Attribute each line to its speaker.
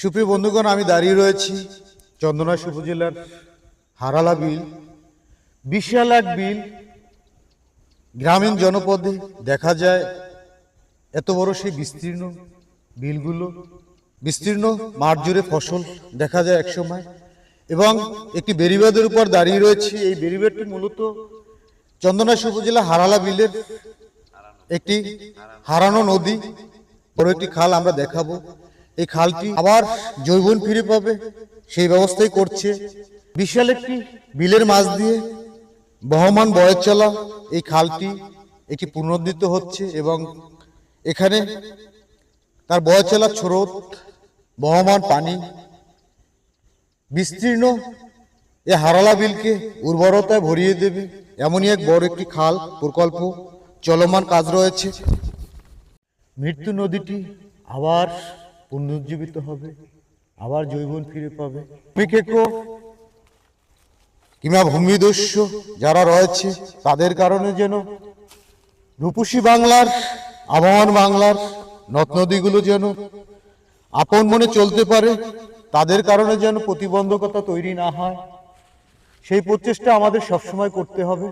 Speaker 1: সুপ্রিয় বন্ধুগণ, আমি দাঁড়িয়ে রয়েছি চন্দনাশ উপজেলার হারালা বিল, বিশাল এক বিল গ্রামীণ জনপদে দেখা যায়। এত বড় সেই বিস্তীর্ণ বিলগুলো, বিস্তীর্ণ মাঠ জুড়ে ফসল দেখা যায় একসময় এবং একটি বেরিবাদের উপর দাঁড়িয়ে রয়েছি। এই বেরিবাদটি মূলত চন্দনাশ উপজেলা হারালা বিলের একটি হারানো নদী। বড় একটি খাল আমরা দেখাবো। এই খালটি আবার জৈবন ফিরে পাবে? সেই ব্যবস্থাই করছে। বিশাল একটি বিলের মাছ দিয়ে বহমান বয়ের চলা এই খালটি একটি পুনরুদ্ধিত হচ্ছে এবং এখানে তার বয়ে চলা স্রোত, বহমান পানি বিস্তীর্ণ এ হারালা বিলকে উর্বরতায় ভরিয়ে দেবে। এমনই এক বড় একটি খাল প্রকল্প চলমান কাজ রয়েছে। মৃত্যু নদীটি আবার পুনরুজ্জীবিত হবে, আবার জৈবন ফিরে পাবে। কিংবা ভূমিদস্যু যারা রয়েছে, তাদের কারণে যেন রূপসী বাংলার আবহাওয়ান বাংলার নদ নদীগুলো যেন আপন মনে চলতে পারে, তাদের কারণে যেন প্রতিবন্ধকতা তৈরি না হয়। সেই প্রচেষ্টা আমাদের সবসময় করতে হবে।